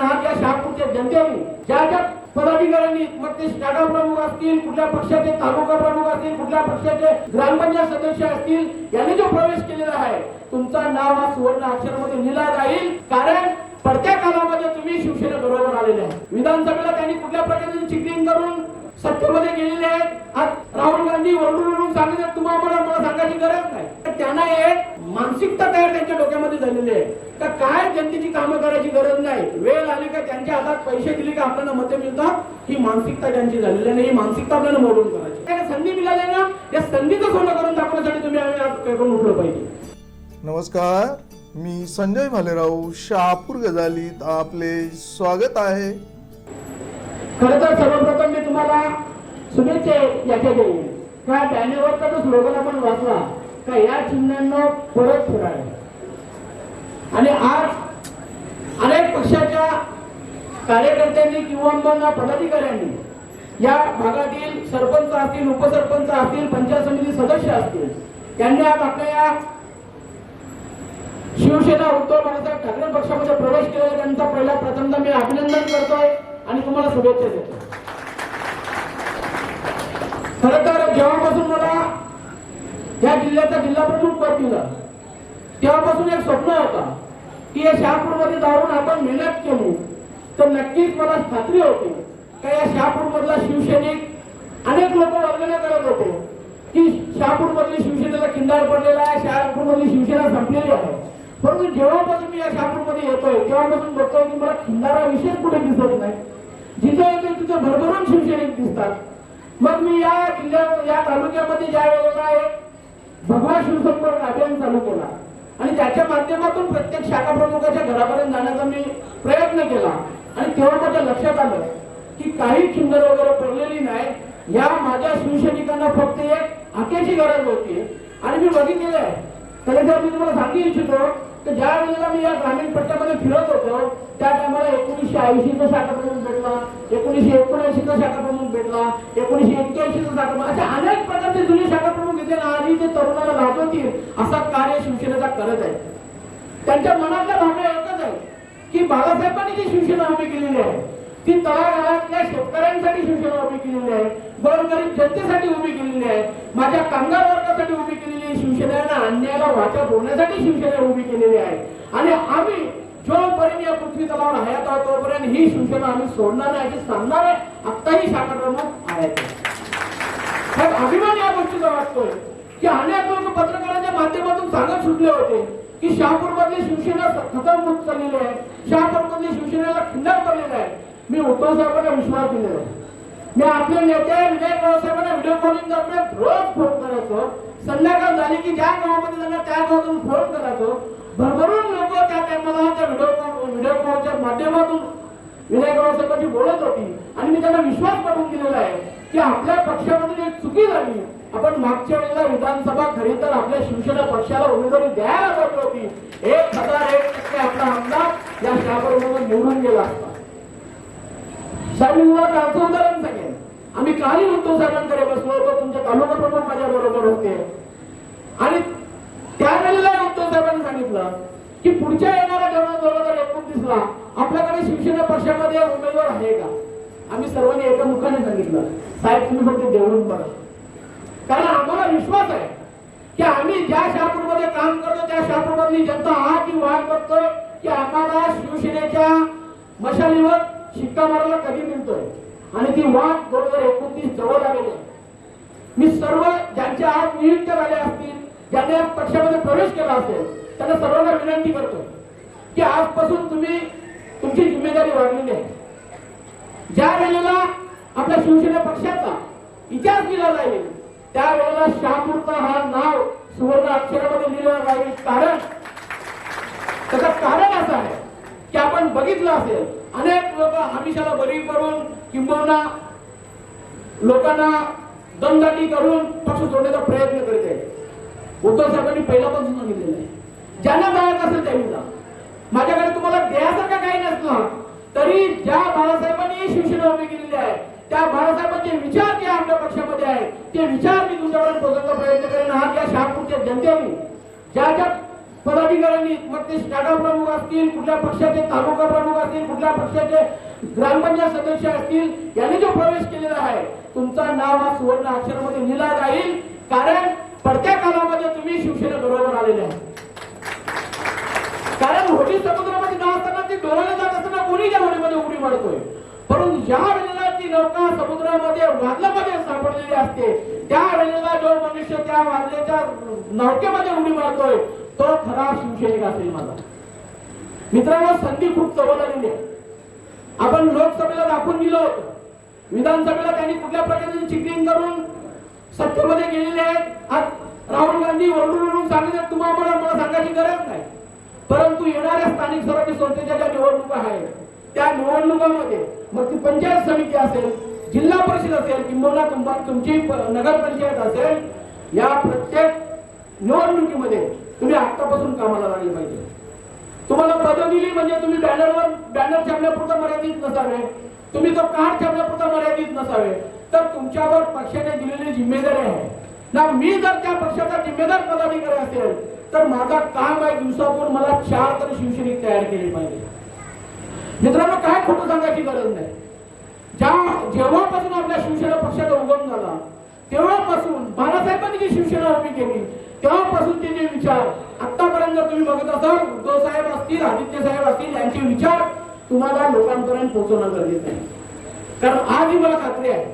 या शहापूरच्या जनतेने ज्या ज्या पदाधिकाऱ्यांनी मग ते शाखा प्रमुख असतील कुठल्या पक्षाचे तालुका प्रमुख असतील कुठल्या पक्षाचे ग्रामपंचायत सदस्य असतील यांनी जो प्रवेश केलेला आहे तुमचा नाव हा सुवर्ण अक्षरामध्ये लिहिला जाईल. कारण पडत्या कालामध्ये तुम्ही शिवसेना बरोबर आलेले आहे. विधानसभेला त्यांनी कुठल्या प्रकारचे चिकलिंग करून सत्तेमध्ये गेलेले आहेत. आज राहुल गांधी वरडून वरडून सांगितलं तुम्हाला मला सांगायची गरज नाही. तर त्यांना एक मानसिकता तयार त्यांच्या डोक्यामध्ये झालेली आहे. का काय जनतेची कामं करायची गरज नाही? वेळ आली का त्यांच्या हातात पैसे दिले का आपल्याला मते मिळतात? ही मानसिकता त्यांची झालेली आहे आणि ही मानसिकता आपल्याला मोडून करायची संधी मिळाली ना? या संधीचं सोनं करून दाखवण्यासाठी तुम्ही आम्ही आज पेरून पाहिजे. नमस्कार. मी संजय भालेराव शहापूर गजालीत आपले स्वागत आहे. खरं तर सर्वप्रथम मी तुम्हाला शुभेच्छा याच्या देईन. का बॅनरवरचा जो स्लोगन आपण वाचला? का या चिन्हांना परत फिरावे? आणि आज अनेक पक्षाच्या कार्यकर्त्यांनी किंवा मग पदाधिकाऱ्यांनी या भागातील सरपंच असतील उपसरपंच असतील पंचायत समिती सदस्य असतील त्यांनी आज आपल्या या शिवसेना उद्धव बाळासाहेब ठाकरे पक्षामध्ये प्रवेश केला. त्यांचा पहिला प्रथमदा मी अभिनंदन करतोय. आणि तुम्हाला शुभेच्छा देतो. खर तर जेव्हापासून मला या जिल्ह्याचा जिल्हा प्रमुख पद दिलं तेव्हापासून एक स्वप्न होता की या शहापूरमध्ये जाऊन आपण मेहनत केली तर नक्कीच मला खात्री होती का या शहापूर मधला शिवसैनिक अनेक लोक वर्गना करत होते की शहापूर मधली शिवसेनेला खिंडार पडलेला आहे शहापूरमधली शिवसेना संपलेली आहे. परंतु जेव्हापासून मी या शहापूरमध्ये येतोय तेव्हापासून बघतोय की मला खिंडारा विशेष कुठे दिसत नाही. जिथे येतो तिथे भरभरून शिवसैनिक दिसतात. मग मी या जिल्ह्यात या तालुक्यामध्ये ज्या वेळेला एक भगवा शिवसंपर्क अभियान चालू केला. आणि त्याच्या माध्यमातून प्रत्येक शाखा प्रमुखाच्या घरापर्यंत जाण्याचा मी प्रयत्न केला. आणि तेव्हा माझ्या लक्षात आलं की काही खिंडर वगैरे पडलेली नाही. या माझ्या शिवसैनिकांना फक्त एक हाकेची गरज होती. आणि मी बघितलेलं आहे. तरी जर मी तुम्हाला सांगू इच्छितो तर ज्या वेळेला मी या ग्रामीण पट्ट्यामध्ये फिरत होतो त्या टायमाला एकोणीसशे ऐंशीचा शाखा प्रमुख भेटला एकोणीसशे एकोणऐंशीचा शाखा प्रमुख भेटला एकोणीसशे एक्क्याऐंशीचा शाखा प्रमुख अशा अनेक प्रकारचे जुने शाखा प्रमुख इथे ना आधी ते तरुणाला लाभवतील असा कार्य शिवसेनेचा करत आहे. त्यांच्या मनातल्या भावना एकच आहे की बाळासाहेबांनी जी शिवसेना उभी केलेली आहे ती तळागाळातल्या शेतकऱ्यांसाठी शिवसेना उभी केलेली आहे गोरगरीब जनतेसाठी उभी केलेली आहे माझ्या कामगार वर्गासाठी उभी केलेली शिवसेना. अन्यायाला वाचा होण्यासाठी शिवसेना उभी केलेली आहे. आणि आम्ही जोपर्यंत या पृथ्वी तलावर हयात आहोत तोपर्यंत ही शिवसेना आम्ही सोडणार नाही अशी सांगणार आहे. आत्ताही शाखा प्रमुख अभिमान या गोष्टीचा वाटतोय की अनेक लोक पत्रकारांच्या माध्यमातून सांगत सुटले होते की शहापूर मधली शिवसेना खतम होत चाललेली आहे. शहापूर मधली शिवसेनेला खिंडार पडलेला आहे. मी उद्धव साहेबांना विश्वास दिलेला आहे. मी आपले नेते विजय साहेबांना व्हिडिओ कॉलिंग दरम्यान रोज फोन करायचो. संध्याकाळ झाली की ज्या गावामध्ये त्यांना त्या गावातून फोन करायचो भरभरून लोक त्या टायमाला त्या व्हिडिओ कॉल व्हिडिओ कॉलच्या माध्यमातून विनायकराव साहेबांची बोलत होती. आणि मी त्यांना विश्वास पटवून दिलेला आहे की आपल्या पक्षामध्ये एक चुकी झाली. आपण मागच्या वेळेला विधानसभा खरी तर आपल्या शिवसेना पक्षाला उमेदवारी द्यायला पाहिजे होती. एक हजार एक टक्के आपला आमदार या शाबरोबर निवडून गेला असता. साहेब उदाहरण आम्ही काही उद्धव साहेबांकडे बसलो होतो तुमच्या तालुका प्रमुख माझ्या बरोबर होते. आणि त्यावेळेला उद्धव साहेबांनी सांगितलं की पुढच्या येणाऱ्या जेव्हा दोन हजार एकोणतीसला आपल्याकडे शिवसेना पक्षामध्ये उमेदवार आहे का? आम्ही सर्वांनी एका मुखाने सांगितलं. साहेब तुम्ही फक्त देऊन बघा कारण आम्हाला विश्वास आहे की आम्ही ज्या शहापूरमध्ये काम करतो त्या शहापूरमधली जनता हा की वाट बघतो की आम्हाला शिवसेनेच्या मशालीवर शिक्का मारायला कधी मिळतोय? आणि ती वाट दोन हजार एकोणतीस जवळ आलेली आहे. मी सर्व ज्यांचे आज नियुक्त झाले असतील ज्यांनी या पक्षामध्ये प्रवेश केला असेल त्यांना सर्वांना विनंती करतो की आजपासून तुम्ही तुमची जिम्मेदारी वाढलेली आहे ज्या वेळेला आपल्या शिवसेना पक्षाचा इतिहास लिहिला जाईल त्यावेळेला शहापूरचा हा नाव सुवर्ण अक्षरामध्ये लिहिलं जाईल. कारण त्याचं कारण असं आहे की आपण बघितलं असेल अनेक लोक आमिषाला बरी करून किंबहुना लोकांना दमदाटी करून पक्ष सोडण्याचा प्रयत्न करत आहे उद्धव साहेबांनी पहिल्यापासून सांगितलेलं आहे. ज्यांना जायचं असेल त्यांनी. जा माझ्याकडे तुम्हाला द्यासारखं काही नसलं तरी ज्या बाळासाहेबांनी शिवसेना उभी केलेली आहे त्या बाळासाहेबांचे विचार जे आपल्या पक्षामध्ये आहेत ते विचार मी तुमच्याकडे पोहोचवण्याचा प्रयत्न करेन. आज या शहापूरच्या जनतेने ज्या ज्या पदाधिकाऱ्यांनी मग ते शाखा प्रमुख असतील कुठल्या पक्षाचे तालुका प्रमुख असतील कुठल्या पक्षाचे ग्रामपंचायत सदस्य असतील यांनी जो प्रवेश केलेला आहे तुमचा नाव हा सुवर्ण अक्षरामध्ये लिहिला जाईल. कारण पडत्या कालामध्ये तुम्ही शिवसेना बरोबर आलेले आहे. कारण होडी समुद्रामध्ये जात असताना ती डोळ्याला जात असताना कोणी त्या होडीमध्ये उडी मारतोय? परंतु ज्या वेळेला ती नौका समुद्रामध्ये वादलामध्ये सापडलेली असते त्या वेळेला जो मनुष्य त्या वादल्याच्या नौकेमध्ये उडी मारतोय तो खरा शिवसैनिक असेल माझा. मित्रांनो संधी खूप जवळ आलेली आहे. आपण लोकसभेला दाखवून दिलं होतं. विधानसभेला त्यांनी कुठल्या प्रकारचे चिटिंग करून सत्तेमध्ये गेलेले आहेत? आज राहुल गांधी ओरडून ओरडून सांगितलं तुम्हाला मला मला सांगायची गरज नाही. परंतु येणाऱ्या स्थानिक स्वराज्य संस्थेच्या ज्या निवडणुका आहेत त्या निवडणुकामध्ये मग ती पंचायत समिती असेल जिल्हा परिषद असेल किंबहुना तुमची नगरपंचायत असेल या प्रत्येक निवडणुकीमध्ये तुम्ही आतापासून कामाला लागले पाहिजे. तुम्हाला पदं दिली म्हणजे तुम्ही बॅनरवर बॅनर छापण्यापुरता मर्यादित नसावे. तुम्ही तो कार्ड छापण्यापुरता मर्यादित नसावे. तर तुमच्यावर पक्षाने दिलेली जिम्मेदारी आहे. ना मी जर त्या पक्षाचा जिम्मेदार पदाधिकारी असेल तर माझा काम आहे दिवसातून मला चार तरी शिवसैनिक तयार केले पाहिजे. मित्रांनो काय खोटं सांगायची गरज नाही. ज्या जेव्हापासून आपल्या शिवसेना पक्षाचा उगम झाला तेव्हापासून बाळासाहेबांनी जी शिवसेना उभी केली तेव्हापासून ते जे विचार आतापर्यंत तुम्ही बघत असाल उद्धव साहेब असतील आदित्य साहेब असतील यांचे विचार तुम्हाला लोकांपर्यंत पोहोचवणं गरजेचं आहे. कारण आजही मला खात्री आहे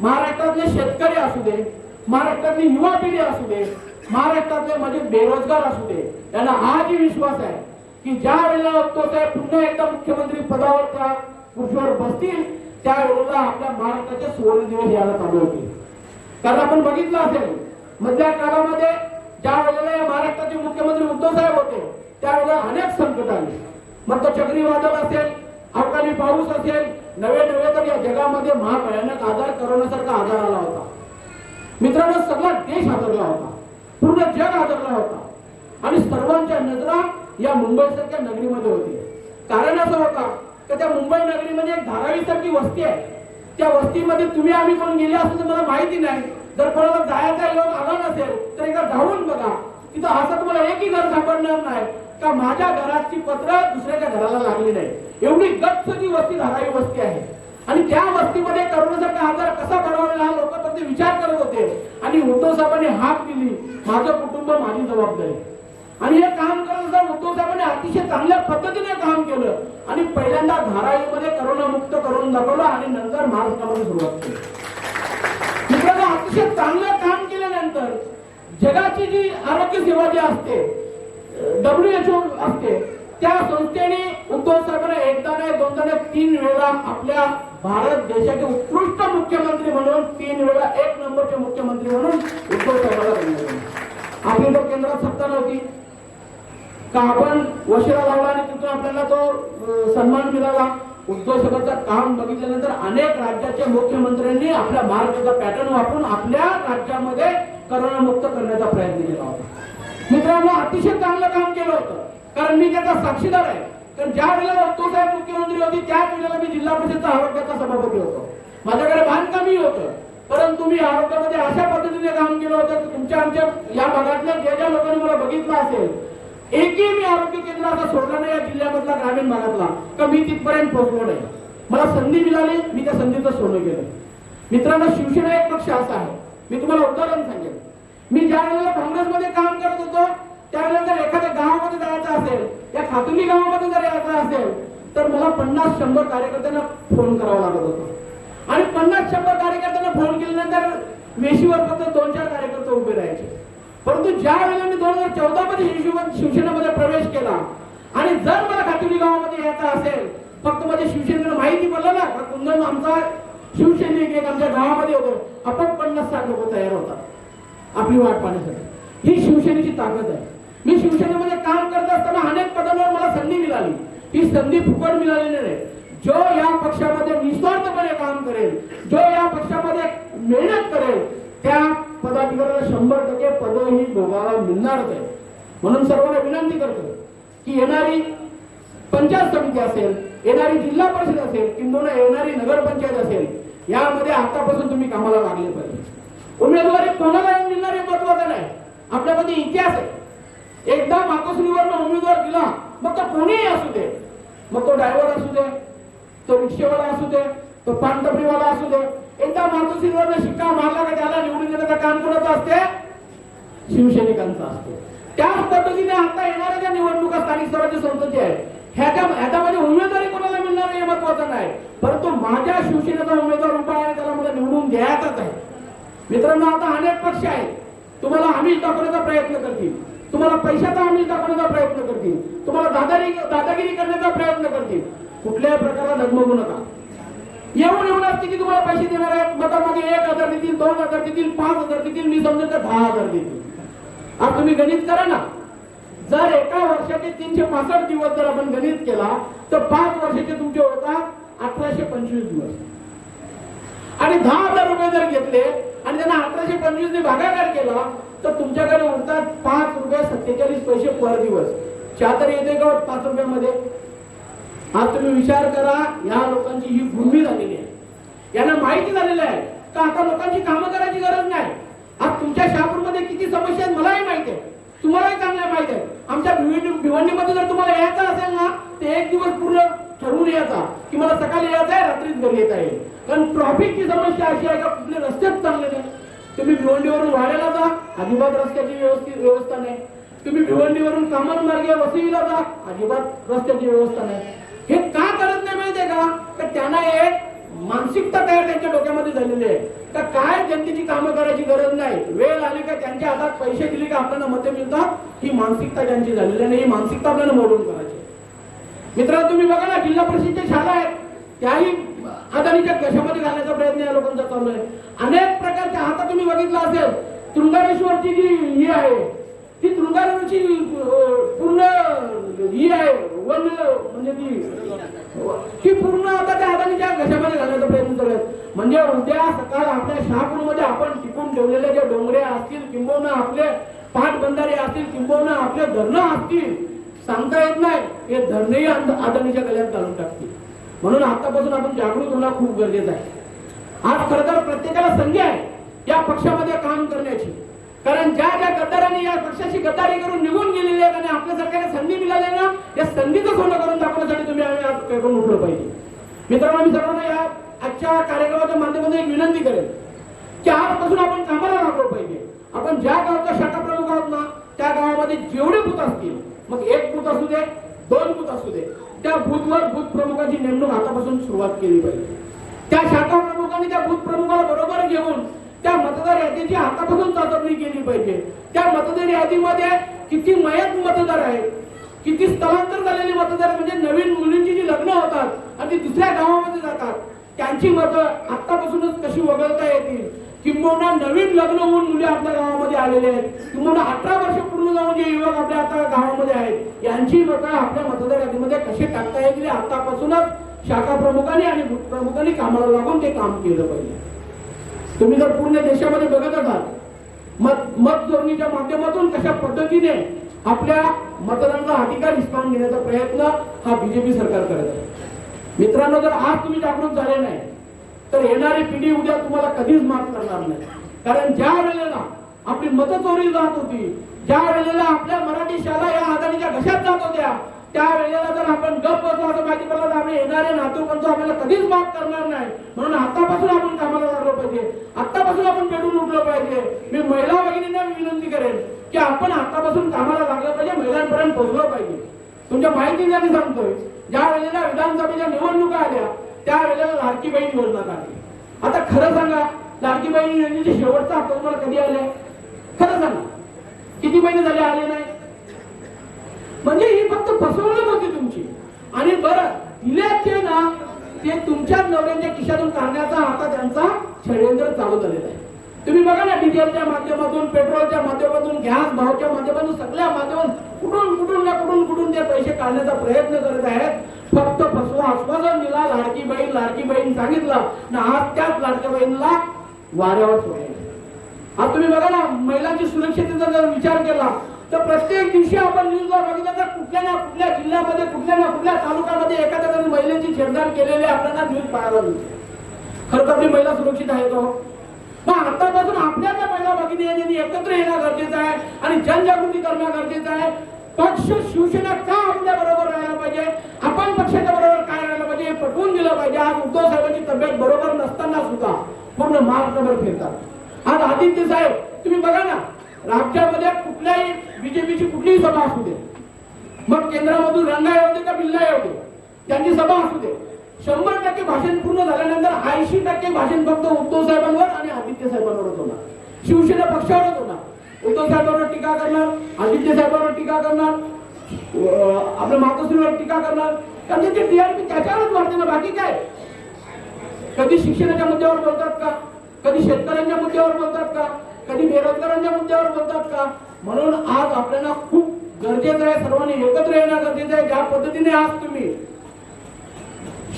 महाराष्ट्रातले शेतकरी असू दे महाराष्ट्रातली युवा पिढी असू दे महाराष्ट्रातले म्हणजे बेरोजगार असू दे यांना आजही विश्वास आहे की ज्या वेळेला उद्धव साहेब पुन्हा एकदा मुख्यमंत्री पदावर त्या खुर्चीवर बसतील त्यावेळेला आपल्या महाराष्ट्राचे सुवर्ण दिवस यायला चालू होतील. कारण आपण बघितलं असेल मधल्या काळामध्ये ज्या वेळेला या महाराष्ट्राचे मुख्यमंत्री उद्धव साहेब होते त्यावेळेला अनेक संकट आले. मग तो चक्रीवादळ असेल अवकाळी पाऊस असेल नवे नवे तर या जगामध्ये महाभयानक आजार करोनासारखा आजार आला होता. मित्रांनो सगळा देश हादरला होता. पूर्ण जग हादरला होता. आणि सर्वांच्या नजरा या मुंबईसारख्या नगरीमध्ये होती कारण असं होता की त्या मुंबई नगरीमध्ये एक धारावी सारखी वस्ती आहे. त्या वस्तीमध्ये तुम्ही आम्ही कोण गेले असं तर मला माहिती नाही. जर कोणाला जायचा योग आला नसेल तर एकदा धावून बघा. तिथं असं तुम्हाला एकही घर सापडणार नाही. का माझ्या घराची पत्र दुसऱ्याच्या घराला लागली नाही. एवढी गच्च ती वस्ती धारावी वस्ती आहे. आणि त्या वस्तीमध्ये करोनासारखा आजार कसा बरवलेला हा लोक ते विचार करत होते. आणि उद्धव साहेबांनी हाक दिली. माझं कुटुंब माझी जबाबदारी. आणि हे काम करत असताना उद्धव साहेबांनी अतिशय चांगल्या पद्धतीने काम केलं आणि पहिल्यांदा धारावीमध्ये करोना मुक्त करून दाखवलं आणि नंतर महाराष्ट्रामध्ये सुरुवात केली. मित्रांनो अतिशय चांगलं काम केल्यानंतर जगाची जी आरोग्य सेवा जी असते डब्ल्यू एच ओ असते त्या संस्थेने उद्धव साहेबांना एकदा नाही दोनदा नाही तीन वेळा आपल्या भारत देशाचे उत्कृष्ट मुख्यमंत्री म्हणून तीन वेळा एक नंबरचे मुख्यमंत्री म्हणून उद्धव साहेबांना आपली लोक केंद्रात सत्ता नव्हती. का आपण वशिरा लावला आणि तिथून आपल्याला तो सन्मान मिळाला? उद्धव काम बघितल्यानंतर अनेक राज्याच्या मुख्यमंत्र्यांनी आपल्या महाराष्ट्राचा पॅटर्न वापरून आपल्या राज्यामध्ये करोना मुक्त करण्याचा प्रयत्न केला होता. मित्रांनो अतिशय चांगलं काम केलं होतं. कारण मी त्याचा साक्षीदार आहे. कारण ज्या वेळेला उद्धव साहेब मुख्यमंत्री होते त्याच वेळेला मी जिल्हा परिषदचा आरोग्याचा सभापती होतो. माझ्याकडे बांधकामही होतं. परंतु मी आरोग्यामध्ये अशा पद्धतीने काम केलं होतं की तुमच्या आमच्या या भागातल्या ज्या ज्या लोकांनी मला बघितलं असेल एकही मी आरोग्य केंद्र असा सोडला नाही या जिल्ह्यामधला ग्रामीण भागातला. का मी तिथपर्यंत पोहोचलो नाही? मला संधी मिळाली मी त्या संधीचं सोनं गेलं. मित्रांनो शिवसेना एक पक्ष असा आहे. मी तुम्हाला उदाहरण सांगेन. मी ज्या वेळेला काँग्रेसमध्ये काम करत होतो त्यावेळेला जर एखाद्या गावामध्ये जायचं असेल या खातुली गावामध्ये जर यायचं असेल तर मला पन्नास शंभर कार्यकर्त्यांना फोन करावा लागत होता. आणि पन्नास शंभर कार्यकर्त्यांना फोन केल्यानंतर वेशीवर फक्त दोन चार कार्यकर्ते उभे राहायचे. परंतु ज्या वेळेला मी दोन हजार चौदा मध्ये शिवसेनेमध्ये प्रवेश केला आणि जर मला खातुली गावामध्ये यायचं असेल फक्त माझ्या शिवसेनेला माहिती पडलं ना का कुंदन आमचा शिवसैनिक एक आमच्या गावामध्ये होतो आपण पन्नास साठ लोक तयार होतात आपली वाट पाहण्यासाठी. ही शिवसेनेची ताकद आहे. मी शिवसेनेमध्ये काम करत असताना अनेक पदांवर मला संधी मिळाली. ही संधी फुकट मिळालेली नाही. जो या पक्षामध्ये निस्वार्थपणे काम करेल जो या पक्षामध्ये मेहनत करेल त्या पदाधिकाऱ्याला शंभर टक्के पद ही भोगायला मिळणारच आहे. म्हणून सर्वांना विनंती करतो की येणारी पंचायत समिती असेल येणारी जिल्हा परिषद असेल किंवा येणारी नगरपंचायत असेल यामध्ये आतापासून तुम्ही कामाला लागले पाहिजे. उमेदवारी कोणाला मिळणार हे महत्वाचं नाही. आपल्यामध्ये इतिहास आहे. एकदा मातोश्रीवर उमेदवार दिला मग तो कोणीही असू दे. मग तो ड्रायव्हर असू दे तो रिक्षेवाला असू दे तो पानटपरीवाला असू दे एकदा मातोश्रीवर शिक्का मारला का त्याला निवडून देण्याचं काम कोणाचं असते? शिवसैनिकांचा असतो. त्याच पद्धतीने आता येणाऱ्या ज्या निवडणुका स्थानिक स्वराज्य संस्थेची आहेत ह्याच्या ह्याच्यामध्ये उमेदवारी कोणाला मिळणार हे महत्वाचं नाही. परंतु माझ्या शिवसेनेचा उमेदवार उभा आहे आणि त्याला मला निवडून द्यायचाच आहे. मित्रांनो आता अनेक पक्ष आहेत. तुम्हाला आमिष दाखवण्याचा प्रयत्न करतील. तुम्हाला पैशाचा आमिष दाखवण्याचा प्रयत्न करतील. तुम्हाला दादागिरी दादागिरी करण्याचा प्रयत्न करतील. कुठल्याही प्रकारात धगमगू नका. येऊन येऊनच किती तुम्हाला पैसे देणार आहेत. मतामध्ये एक हजार देतील दोन हजार देतील पाच हजार देतील मी समजेल तर दहा हजार देतील. आता तुम्ही गणित करा ना. जर एका वर्षाचे तीनशे पासष्ट दिवस जर आपण गणित केला तर पाच वर्षाचे तुमचे होतात अठराशे पंचवीस दिवस. आणि दहा हजार रुपये जर घेतले आणि त्यांना अठराशे पंचवीस ने भागाकार केला तर तुमच्याकडे उरतात पाच रुपये सत्तेचाळीस पैसे पर दिवस. चहा तरी येते का पाच रुपयामध्ये? आज तुम्ही विचार करा या लोकांची ही भूमी झालेली आहे. यांना माहिती झालेलं आहे का आता लोकांची कामं करायची गरज नाही? आज तुमच्या शहापूरमध्ये किती समस्या आहेत मलाही माहिती आहे. तुम्हालाही चांगल्या माहिती आहे. आमच्या भिवंडीमध्ये जर तुम्हाला यायचं असेल ना ते एक दिवस पूर्ण ठरवून यायचा की मला सकाळी यायचं आहे रात्रीच घरी येता येईल. कारण ट्रॉफिकची समस्या अशी आहे का कुठले रस्तेच चांगले नाही तुम्ही भिवंडीवरून वाड्याला जा अजिबात रस्त्याची व्यवस्थित व्यवस्था नाही. तुम्ही भिवंडीवरून कामन मार्गे वसईला जा अजिबात रस्त्याची व्यवस्था नाही. हे का करत नाही माहितीये का? तर त्यांना एक मानसिकता तयार त्यांच्या डोक्यामध्ये झालेली आहे. तर काय जनतेची कामं करायची गरज नाही. वेळ आली का त्यांच्या हातात पैसे दिले का आपल्याला मते मिळतात? ही मानसिकता त्यांची झालेली आहे ही मानसिकता आपल्याला मोडून करायची मित्रांनो तुम्ही बघा ना जिल्हा परिषदच्या शाळा आहेत. त्याही अदानीच्या कशामध्ये घालण्याचा प्रयत्न या लोकांचा चालू आहे. अनेक प्रकारच्या आता तुम्ही बघितलं असेल. तृंगारेश्वरची जी ही आहे ती तृंगारेश्वरची पूर्ण ही आहे. वन म्हणजे ती ती पूर्ण आता त्या अदानीच्या घशामध्ये घालण्याचा प्रयत्न करत. म्हणजे उद्या सकाळ आपल्या शहापूरमध्ये आपण टिकून ठेवलेले जे डोंगरे असतील किंबहुना आपले पाटबंधारे असतील किंबहुना आपले धरणं असतील सांगता येत नाही. हे धरणही आदानीच्या गळ्यात घालून टाकतील. म्हणून आतापासून आपण जागृत होणं खूप गरजेचं आहे. आज खरं तर प्रत्येकाला संधी आहे या पक्षामध्ये काम करण्याची. कारण ज्या ज्या गद्दारांनी या पक्षाची गद्दारी करून निघून गेलेले आहेत आणि आपल्या सरकारने संधी मिळाली ना या संधीचं सोनं करून दाखवण्यासाठी तुम्ही आम्ही आज पेरून उठलं पाहिजे. मित्रांनो मी सर्वांना या आजच्या कार्यक्रमाच्या माध्यमातून एक विनंती करेल की आजपासून आपण कामाला लागलो पाहिजे. आपण ज्या गावचा शाखा प्रमुख आहोत ना त्या गावामध्ये जेवढे भूत असतील मग एक भूत असू दे दोन भूत असू दे त्या भूतवर भूत प्रमुखाची नेमणूक आतापासून सुरुवात केली पाहिजे. त्या शाखा प्रमुखांनी त्या भूत प्रमुखाला बरोबर घेऊन त्या मतदार यादीची आतापासून चाचपणी केली पाहिजे. त्या मतदार यादीमध्ये किती मयत मतदार आहेत किती स्थलांतर झालेले मतदार म्हणजे नवीन मुलींची जी लग्न होतात आणि ती दुसऱ्या गावामध्ये जातात त्यांची मतं आतापासूनच कशी वगळता येतील? किंबहुना नवीन लग्न होऊन मुली आपल्या गावामध्ये आलेले आहेत. किंबहुना अठरा वर्ष पूर्ण जाऊन जे युवक आपल्या आता गावामध्ये आहेत यांची मतं आपल्या मतदार यादीमध्ये कशी टाकता येतील आतापासूनच शाखा प्रमुखांनी आणि प्रमुखांनी कामाला लागून ते काम केलं पाहिजे. तुम्ही जर पूर्ण देशामध्ये बघत असाल मत मतजोडणीच्या माध्यमातून कशा पद्धतीने आपल्या मतदानाचा अधिकार हिसकावून घेण्याचा प्रयत्न हा बीजेपी सरकार करत आहे. मित्रांनो जर आज तुम्ही जागृत झाले नाही तर येणारी पिढी उद्या तुम्हाला कधीच माफ करणार नाही. कारण ज्या वेळेला आपली मतचोरी जात होती ज्या वेळेला आपल्या मराठी शाळा या आघाडीच्या घशात जात होत्या त्या वेळेला जर आपण गप बसलो असं माहिती पडलं तर आम्ही येणारे नातू पण आपल्याला कधीच माफ करणार नाही. म्हणून आतापासून आपण कामाला लागलो पाहिजे. आतापासून आपण पेटून उठलो पाहिजे. मी महिला भगिनींना विनंती करेन की आपण आतापासून कामाला लागलं पाहिजे महिलांपर्यंत पोहोचलो पाहिजे. तुमच्या माहितीसाठी सांगतोय ज्या वेळेला विधानसभेच्या निवडणुका आल्या त्या वेळेला लाडकी बहीण योजना आता खरं सांगा लाडकी बहीण योजनेचे शेवटचा हप्ता तुम्हाला कधी आले खरं सांगा. किती महिने झाले आले नाही? म्हणजे ही फक्त फसवणूक होती तुमची. आणि बरं दिले ते ना ते तुमच्या नवऱ्यांच्या खिशातून काढण्याचा आता त्यांचा षडयंत्र चालू झालेला आहे. तुम्ही बघा ना डिझेलच्या माध्यमातून पेट्रोलच्या माध्यमातून गॅस भावच्या माध्यमातून सगळ्या माध्यमातून कुठून कुठून ना कुठून कुठून ते पैसे काढण्याचा प्रयत्न करत आहेत. फक्त फसवा आश्वासन दिला लाडकी बहीण लाडकी बहीण सांगितलं. ना आज त्याच लाडक्या बहिणीला वाऱ्यावर सोडायला आज तुम्ही बघा ना महिलांची सुरक्षिततेचा जर विचार केला तर प्रत्येक दिवशी आपण न्यूजला बघितलं तर कुठल्या ना कुठल्या जिल्ह्यामध्ये कुठल्या ना कुठल्या तालुक्यामध्ये एखाद्या तरी महिलेची छेडछाड केलेली आपल्याला न्यूज पाहायला मिळते. खरं तर आपली महिला सुरक्षित आहे तो हो? मग आतापासून आपल्या ज्या महिला भगिनी यांनी एकत्र येणं गरजेचं आहे आणि जनजागृती करणं गरजेचं आहे. पक्ष शिवसेना का आपल्या बरोबर राहायला पाहिजे? आपण पक्षाच्या बरोबर काय राहायला पाहिजे हे पटवून दिलं पाहिजे. आज उद्धव साहेबांची तब्येत बरोबर नसताना सुद्धा पूर्ण महाराष्ट्रभर फिरतात. आज आदित्य साहेब तुम्ही बघा ना राज्यामध्ये कुठल्याही बीजेपीची कुठलीही सभा असू दे मग केंद्रामधून रंगा येऊ दे का बिल्ला येऊ दे त्यांची सभा असू दे. शंभर टक्के भाषण पूर्ण झाल्यानंतर ऐंशी टक्के भाषण फक्त उद्धव साहेबांवर आणि आदित्य साहेबांवरच होणार. शिवसेना पक्षावरच होणार. उद्धव साहेबांवर टीका करणार आदित्य साहेबांवर टीका करणार अं, आपल्या मातोश्रीवर टीका करणार. कारण त्यांची टीआरपी त्याच्यावरच वाढते ना बाकी काय? कधी शिक्षणाच्या मुद्द्यावर बोलतात का? कधी शेतकऱ्यांच्या मुद्द्यावर बोलतात का? कधी बेरोजगारांच्या मुद्द्यावर बोलतात का? म्हणून आज आपल्याला खूप गरजेचं आहे सर्वांनी एकत्र येणं गरजेचं आहे. ज्या पद्धतीने आज तुम्ही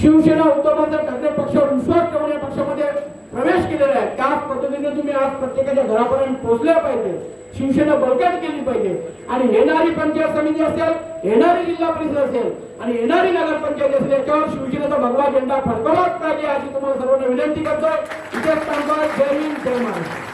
शिवसेना उद्धव ठाकरे पक्षावर विश्वास ठेवून या पक्षामध्ये प्रवेश केलेला आहे त्याच पद्धतीने तुम्ही आज प्रत्येकाच्या घरापर्यंत पोहोचल्या पाहिजे. शिवसेना बळकट केली पाहिजे. आणि येणारी पंचायत समिती असेल येणारी जिल्हा परिषद असेल आणि येणारी नगरपंचायत असेल याच्यावर शिवसेनेचा भगवा झेंडा फडकवलाच पाहिजे अशी तुम्हाला सर्वांना विनंती करतोय. इथे जय हिंद जय महाराष्ट्र.